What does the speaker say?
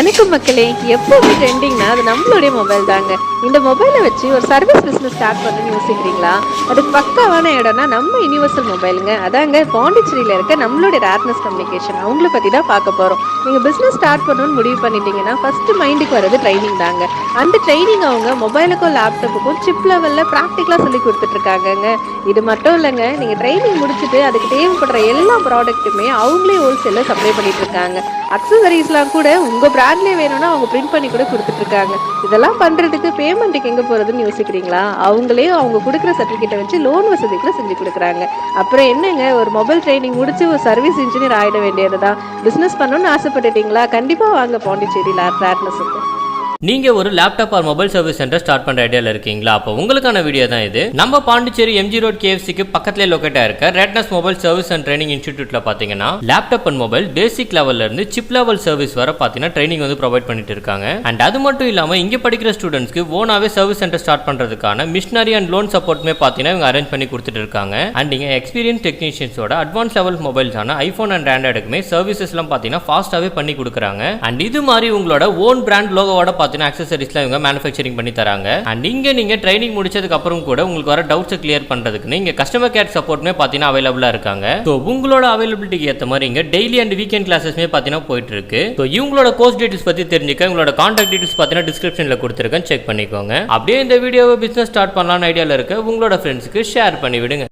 வணக்கம் மக்களே. எப்பவுமே ட்ரெண்டிங்னா அது நம்மளுடைய மொபைல் தாங்க. இந்த மொபைலை வச்சு ஒரு சர்வீஸ் பிஸ்னஸ் ஸ்டார்ட் பண்ணணும்னு யோசிக்கிறீங்களா? அதுக்கு பக்காவான இடம்னா நம்ம யூனிவர்சல் மொபைலுங்க அதாங்க பாண்டிச்சேரியில் இருக்க நம்மளுடைய ரேர்னஸ் கம்யூனிகேஷன் அவங்கள பற்றி தான் பார்க்க போகிறோம் நீங்கள் பிஸ்னஸ் ஸ்டார்ட் பண்ணணும்னு முடிவு பண்ணிட்டீங்கன்னா ஃபஸ்ட்டு மைண்டுக்கு வர்றது ட்ரைனிங் தாங்க. அந்த ட்ரைனிங் அவங்க மொபைலுக்கும் லேப்டாப்புக்கும் சிப் லெவலில் ப்ராக்டிக்கலாக சொல்லி கொடுத்துட்ருக்காங்கங்க. இது மட்டும் இல்லைங்க நீங்கள் ட்ரைனிங் முடிச்சுட்டு அதுக்கு தேவைப்படுற எல்லா ப்ராடக்ட்டுமே அவங்களே ஹோல்சேலில் சப்ளை பண்ணிட்டு இருக்காங்க அக்சசரிஸ்லாம் கூட உங்கள் பிராண்ட்லேயே வேணும்னா அவங்க பிரிண்ட் பண்ணி கூட கொடுத்துட்ருக்காங்க. இதெல்லாம் பண்ணுறதுக்கு பேமெண்ட்டுக்கு எங்கே போகிறதுன்னு யோசிக்கிறீங்களா? அவங்களே அவங்க கொடுக்குற சர்டிஃபிகேட்டை வச்சு லோன் வசதி கூட செஞ்சு கொடுக்குறாங்க. அப்புறம் என்னங்க ஒரு மொபைல் ட்ரைனிங் முடிச்சு ஒரு சர்வீஸ் இன்ஜினியர் ஆகிட வேண்டியது தான் பிஸ்னஸ் பண்ணணும்னு ஆசைப்பட்டுட்டீங்களா? கண்டிப்பாக வாங்க பாண்டிச்சேரியில் ஃபேட்னஸுக்கு நீங்க ஒரு laptop or mobile service center start பண்ற ஐடியால இருக்கீங்களா? அப்போ உங்களுக்கான வீடியோ தான் இது. நம்ம பாண்டிச்சேரி எம்ஜி ரோட் கேஎஃப்சிக்கு பக்கத்துல லொக்கேட் இருக்க ரெட்னஸ் மொபைல் சர்வீஸ் அண்ட் ட்ரைனிங் இன்ஸ்டிடியூட்ல பாத்தீங்கன்னா லேப்டாப் அண்ட் மொபைல் பேசிக் லெவல்ல இருந்து சிப் லெவல் சர்வீஸ் வர பாத்தீங்கன்னா ட்ரைனிங் வந்து ப்ரொவைட் பண்ணிட்டு இருக்காங்க. அண்ட் அது மட்டும் இல்லாம இங்க படிக்கிற ஸ்டூடெண்ட்ஸ்க்கு ஓனாவே சர்வீஸ் சென்டர் ஸ்டார்ட் பண்றதுக்கான மிஷினரி அண்ட் லோன் சப்போர்ட்டுமே பாத்தீங்கன்னா இவங்க அரேஞ்ச் பண்ணி கொடுத்துட்டு இருக்காங்க. அண்ட் இங்க எக்ஸ்பீரியன்ஸ் டெக்னீஷியன்ஸோட அட்வான்ஸ் லெவல் மொபைல்ஸான ஐபோன் அண்ட் ஆண்ட்ராய்டுக்குமே சர்வீசஸ்லாம் பாத்தீங்கன்னா ஃபாஸ்ட்டாகவே பண்ணி கொடுக்குறாங்க. அண்ட் இது மாதிரி உங்களோட ஓன் பிராண்ட் லோகோவோட பார்த்தீங்கன்னா அக்சசரிஸ்லாம் இவங்க மேனுஃபேக்சரிங் பண்ணி தராங்க. அண்ட் இங்கே நீங்கள் ட்ரைனிங் முடிச்சதுக்கு அப்புறம் கூட உங்களுக்கு வர டவுட்ஸை கிளியர் பண்றதுக்கு நீங்க கஸ்டமர் கேர் சப்போர்ட்மே பாத்தீங்கன்னா அவைலபிளா இருக்காங்க. ஸோ உங்களோட அவைலபிலிட்டிக்கு ஏற்ற மாதிரி இங்கே டெய்லி அண்ட் வீக்கெண்ட் கிளாஸஸ்மே பாத்தீங்கன்னா போயிட்டு இருக்கு ஸோ இவங்களோட கோர்ஸ் டீட்டெயில்ஸ் பத்தி தெரிஞ்சுக்க உங்களோட காண்டாக்ட் டீட்டெயில்ஸ் பாத்தீங்கன்னா டிஸ்கிரிப்ஷனில் கொடுத்துருக்கேன். செக் பண்ணிக்கோங்க. அப்படியே இந்த வீடியோவை பிசினஸ் ஸ்டார்ட் பண்ணலாம்னு ஐடியாவில் இருக்க உங்களோட ஃப்ரெண்ட்ஸ்க்கு ஷேர் பண்ணி விடுங்க